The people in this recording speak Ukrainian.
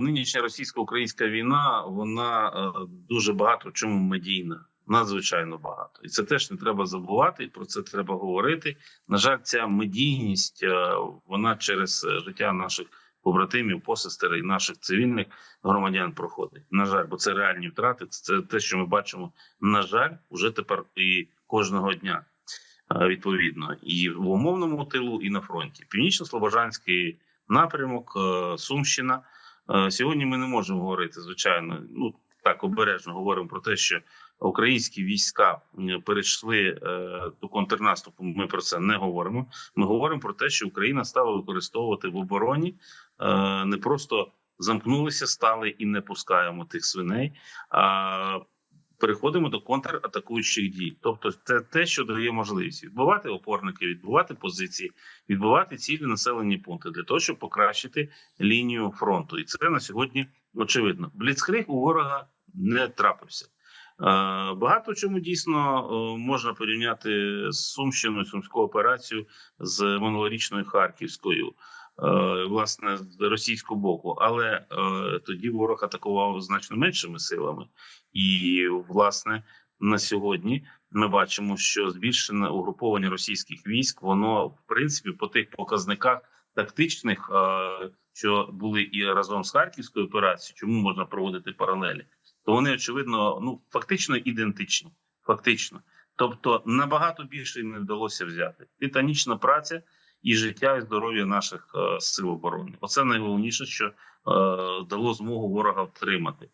Нинішня російсько-українська війна вона е, дуже багато в чому медійна, надзвичайно багато, і це теж не треба забувати. І про це треба говорити. На жаль, ця медійність е, вона через е, життя наших побратимів, посестер наших цивільних громадян проходить. На жаль, бо це реальні втрати. Це те, що ми бачимо. На жаль, уже тепер і кожного дня. Відповідно, і в умовному тилу, і на фронті. Північно-слобожанський напрямок, Сумщина. Е, Сьогодні ми не можемо говорити, звичайно, ну так обережно говоримо про те, що українські війська перейшли е, до контрнаступу. Ми про це не говоримо. Ми говоримо про те, що Україна стала використовувати в обороні, е, не просто замкнулися, стали і не пускаємо тих свиней. Переходимо до контратакуючих дій. Тобто, це те, що дає можливість відбувати опорники, відбувати позиції, відбувати цілі населені пункти для того, щоб покращити лінію фронту. І це на сьогодні очевидно. Бліцкриг у ворога не трапився. Е, Багато чому дійсно е, можна порівняти з Сумщиною, Сумською операцією з минулорічною Харківською, власне, з російського боку. Але е, тоді ворог атакував значно меншими силами, і власне на сьогодні ми бачимо, що збільшене угруповання російських військ, воно в принципі по тих показниках тактичних, е, що були і разом з харківською операцією, чому можна проводити паралелі, то вони очевидно ну фактично ідентичні. Фактично, тобто набагато більше їм не вдалося взяти. Титанічна праця і життя і здоров'я наших е, сил оборони. Оце найголовніше, що е, дало змогу ворога втримати.